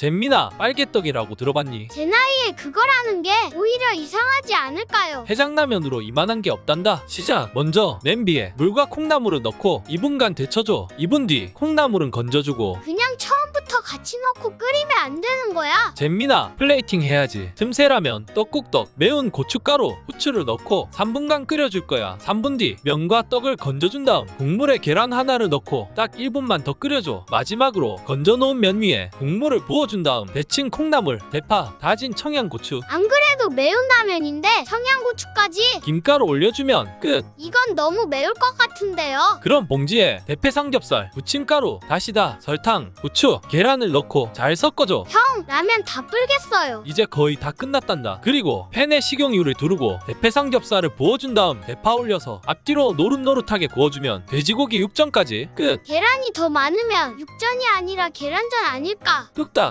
잼민아 빨개떡이라고 들어봤니? 제 나이에 그거라는 게 오히려 이상하지 않을까요? 해장라면으로 이만한 게 없단다. 시작. 먼저 냄비에 물과 콩나물을 넣고 2분간 데쳐줘. 2분 뒤 콩나물은 건져주고 그냥 같이 넣고 끓이면 안 되는 거야. 잼민아 플레이팅 해야지. 틈새라면 떡국떡 매운 고춧가루 후추를 넣고 3분간 끓여줄 거야. 3분 뒤 면과 떡을 건져준 다음 국물에 계란 하나를 넣고 딱 1분만 더 끓여줘. 마지막으로 건져놓은 면 위에 국물을 부어준 다음 데친 콩나물, 대파, 다진 청양고추, 안 그래도 매운 라면인데 청양고추까지 김가루 올려주면 끝. 이건 너무 매울 것 같은데요. 그럼 봉지에 대패 삼겹살, 부침가루, 다시다, 설탕, 부추, 계란을 넣고 잘 섞어줘. 형 라면 다 불겠어요. 이제 거의 다 끝났단다. 그리고 팬에 식용유를 두르고 대패 삼겹살을 부어준 다음 대파 올려서 앞뒤로 노릇노릇하게 구워주면 돼지고기 육전까지 끝. 계란이 더 많으면 육전이 아니라 계란전 아닐까? 뚝딱